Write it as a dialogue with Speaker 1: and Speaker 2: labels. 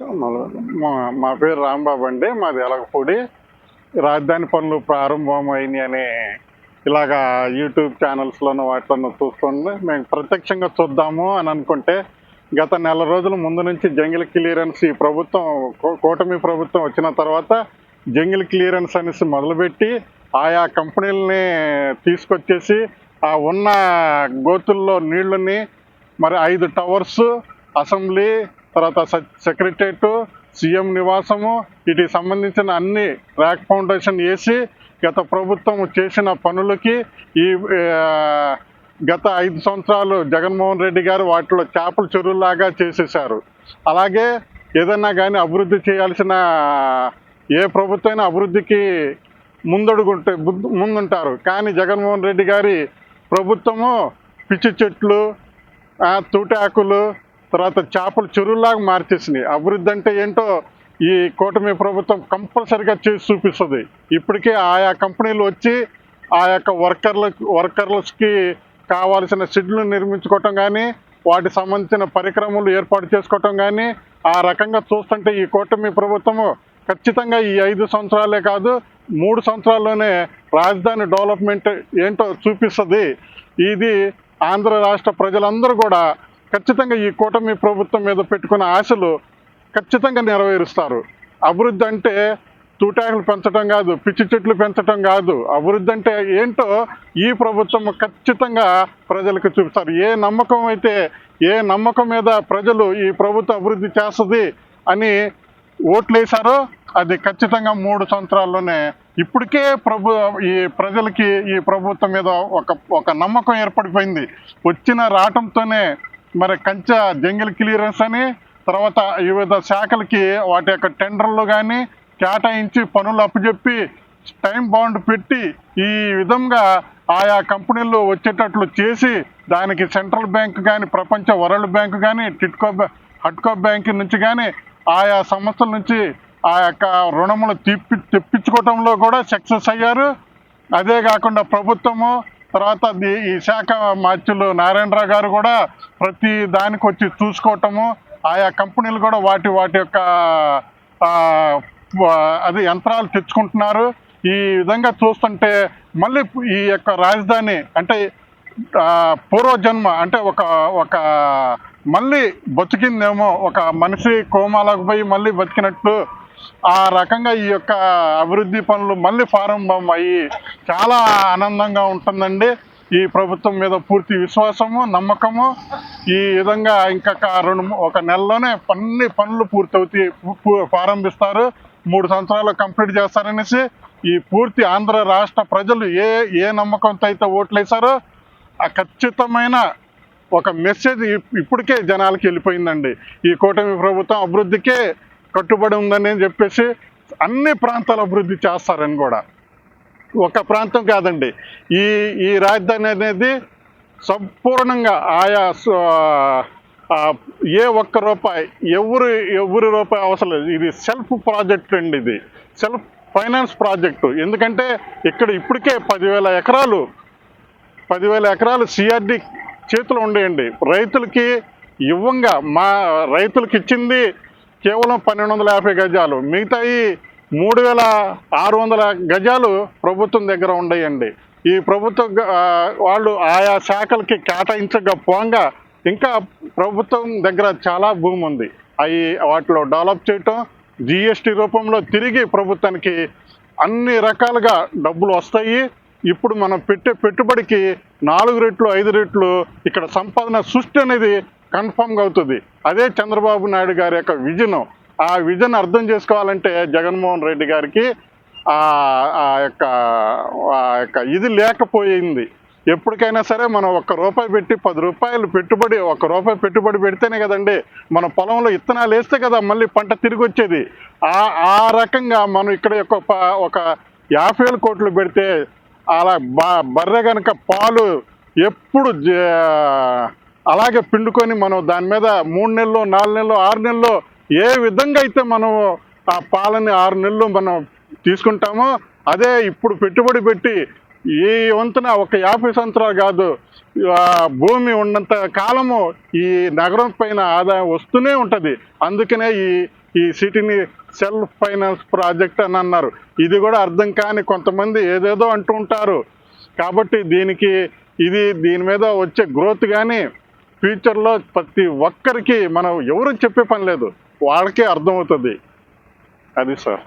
Speaker 1: మా మా పేరు రాంబాబు అండి. మాది ఎలగపూడి రాజధాని పనులు ప్రారంభమైనాయి అని ఇలాగా యూట్యూబ్ ఛానల్స్లోనూ వాటిలోనూ చూస్తుంది మేము ప్రత్యక్షంగా చూద్దాము అని అనుకుంటే గత నెల రోజుల ముందు నుంచి జంగిల్ క్లియరెన్స్ ఈ ప్రభుత్వం కూటమి ప్రభుత్వం వచ్చిన తర్వాత జంగిల్ క్లియరెన్స్ అనేసి మొదలుపెట్టి ఆయా కంపెనీలని తీసుకొచ్చేసి ఆ ఉన్న గోతుల్లో నీళ్ళని మరి ఐదు టవర్స్ అసెంబ్లీ తర్వాత సెక్రటరియట్ సీఎం నివాసము వీటికి సంబంధించిన అన్ని ర్యాక్ ఫౌండేషన్ వేసి గత ప్రభుత్వం చేసిన పనులకి ఈ గత ఐదు సంవత్సరాలు జగన్మోహన్ రెడ్డి గారు వాటిలో చేపల చెరువులాగా చేసేసారు అలాగే ఏదన్నా కానీ అభివృద్ధి చేయాల్సిన ఏ ప్రభుత్వం అభివృద్ధికి ముందడుగుంటే ముందుంటారు. కానీ జగన్మోహన్ రెడ్డి గారి ప్రభుత్వము పిచ్చి చెట్లు తూటాకులు తర్వాత చేపలు చెరువులాగా మార్చేసినాయి. అభివృద్ధి అంటే ఏంటో ఈ కూటమి ప్రభుత్వం కంపల్సరిగా చేసి చూపిస్తుంది. ఇప్పటికే ఆయా కంపెనీలు వచ్చి ఆ యొక్క వర్కర్ల వర్కర్లకి కావాల్సిన షెడ్లు నిర్మించుకోవటం కానీ వాటి సంబంధించిన పరికరములు ఏర్పాటు చేసుకోవటం కానీ ఆ రకంగా చూస్తుంటే ఈ కూటమి ప్రభుత్వము ఖచ్చితంగా ఈ ఐదు సంవత్సరాలే కాదు మూడు సంవత్సరాల్లోనే రాజధాని డెవలప్మెంట్ ఏంటో చూపిస్తుంది. ఇది ఆంధ్ర రాష్ట్ర ప్రజలందరూ కూడా ఖచ్చితంగా ఈ కూటమి ప్రభుత్వం మీద పెట్టుకున్న ఆశలు ఖచ్చితంగా నెరవేరుస్తారు. అభివృద్ధి అంటే తూటాకులు పెంచడం కాదు పిచ్చి చెట్లు పెంచడం కాదు. అభివృద్ధి అంటే ఏంటో ఈ ప్రభుత్వం ఖచ్చితంగా ప్రజలకు చూపిస్తారు. ఏ నమ్మకం అయితే ఏ నమ్మకం మీద ప్రజలు ఈ ప్రభుత్వం అభివృద్ధి చేస్తుంది అని ఓట్లు వేశారో అది ఖచ్చితంగా మూడు సంవత్సరాల్లోనే ఇప్పటికే ప్రభు ఈ ప్రజలకి ఈ ప్రభుత్వం మీద ఒక ఒక నమ్మకం ఏర్పడిపోయింది. వచ్చిన రావటంతోనే మరి కంచె జంగిల్ క్లియరెన్స్ అని తర్వాత వివిధ శాఖలకి వాటి యొక్క టెండర్లు కానీ కేటాయించి పనులు అప్పచెప్పి టైం బాండ్ పెట్టి ఈ విధంగా ఆయా కంపెనీలు వచ్చేటట్లు చేసి దానికి సెంట్రల్ బ్యాంక్ కానీ ప్రపంచ వరల్డ్ బ్యాంక్ కానీ టిట్కో హట్కో బ్యాంక్ నుంచి కానీ ఆయా సంస్థల నుంచి ఆ యొక్క రుణములు తిప్పి తెప్పించుకోవటంలో కూడా సక్సెస్ అయ్యారు. అదే కాకుండా ప్రభుత్వము తర్వాత ఈ శాఖ మార్చులు నారాయణరావు గారు కూడా ప్రతి దానికి వచ్చి చూసుకోవటము ఆయా కంపెనీలు కూడా వాటి వాటి యొక్క అది యంత్రాలు తెచ్చుకుంటున్నారు. ఈ విధంగా చూస్తుంటే మళ్ళీ ఈ యొక్క రాజధాని అంటే పూర్వజన్మ అంటే ఒక ఒక మళ్ళీ బతికిందేమో ఒక మనిషి కోమాలకు పోయి మళ్ళీ బతికినట్లు ఆ రకంగా ఈ యొక్క అభివృద్ధి పనులు మళ్ళీ ప్రారంభం అయ్యి చాలా ఆనందంగా ఉంటుందండి. ఈ ప్రభుత్వం మీద పూర్తి విశ్వాసము నమ్మకము. ఈ విధంగా ఇంకొక రెండు ఒక నెలలోనే అన్ని పనులు పూర్తవుతాయి ప్రారంభిస్తారు. మూడు సంవత్సరాలు కంప్లీట్ చేస్తారనేసి ఈ పూర్తి ఆంధ్ర రాష్ట్ర ప్రజలు ఏ ఏ నమ్మకంతో అయితే ఓట్లేశారో ఆ ఖచ్చితమైన ఒక మెసేజ్ ఇప్పటికే జనాలకి వెళ్ళిపోయిందండి. ఈ కూటమి ప్రభుత్వం అభివృద్ధికే కట్టుబడి ఉందని చెప్పేసి అన్ని ప్రాంతాల అభివృద్ధి చేస్తారని కూడా. ఒక ప్రాంతం కాదండి. ఈ ఈ రాజధాని అనేది సంపూర్ణంగా ఆయా ఏ ఒక్క రూపాయి ఎవరు ఎవరి రూపాయి అవసరం లేదు. ఇది సెల్ఫ్ ప్రాజెక్ట్ అండి ఇది. Self finance project. ఎందుకంటే ఇక్కడ ఇప్పటికే పదివేల ఎకరాలు పదివేల ఎకరాలు సిఆర్డి చేతులు ఉండేయండి. రైతులకి ఇవ్వంగా మా రైతులకి ఇచ్చింది కేవలం పన్నెండు వందల యాభై గజాలు. మిగతాయి మూడు వేల ఆరు వందల గజాలు ప్రభుత్వం దగ్గర ఉండయండి. ఈ ప్రభుత్వ వాళ్ళు ఆయా శాఖలకి కేటాయించకపోగా ఇంకా ప్రభుత్వం దగ్గర చాలా భూమి ఉంది. అవి వాటిలో డెవలప్ చేయటం జిఎస్టి రూపంలో తిరిగి ప్రభుత్వానికి అన్ని రకాలుగా డబ్బులు వస్తాయి. ఇప్పుడు మనం పెట్టే పెట్టుబడికి నాలుగు రెట్లు ఐదు రెట్లు ఇక్కడ సంపాదన సృష్టి అనేది కన్ఫామ్గా అవుతుంది. అదే చంద్రబాబు నాయుడు గారి యొక్క విజనం ఆ విజన్ అర్థం చేసుకోవాలంటే జగన్మోహన్ రెడ్డి గారికి ఆ యొక్క ఆ యొక్క ఇది లేకపోయింది. ఎప్పటికైనా సరే మనం ఒక్క రూపాయి పెట్టి పది రూపాయలు పెట్టుబడి ఒక రూపాయి పెట్టుబడి పెడితేనే కదండి మన పొలంలో ఇత్తనాలు వేస్తే కదా మళ్ళీ పంట తిరిగి వచ్చేది. ఆ ఆ రకంగా మనం ఇక్కడ యొక్క ప- ఒక యాభై వేల కోట్లు పెడితే అలా బర్రె కనుక పాలు ఎప్పుడు జ- అలాగే పిండుకొని మనం దాని మీద మూడు నెలలు నాలుగు నెలలు ఆరు నెలలు ఏ విధంగా అయితే మనం ఆ పాలని ఆరు నెలలు మనం తీసుకుంటామో అదే ఇప్పుడు పెట్టుబడి పెట్టి ఈ వంతున ఒక యాభై సంవత్సరాలు కాదు భూమి ఉన్నంత కాలము ఈ నగరం పైన ఆదాయం వస్తూనే ఉంటుంది. అందుకనే ఈ ఈ సిటీని సెల్ఫ్ ఫైనాన్స్ ప్రాజెక్ట్ అని అన్నారు. ఇది కూడా అర్థం కాని కొంతమంది ఏదేదో అంటూ ఉంటారు. కాబట్టి దీనికి ఇది దీని మీద వచ్చే గ్రోత్ కానీ ఫ్యూచర్లో ప్రతి ఒక్కరికి మనం ఎవరు చెప్పే పని లేదు. వాళ్ళకే అర్థమవుతుంది. అది సార్.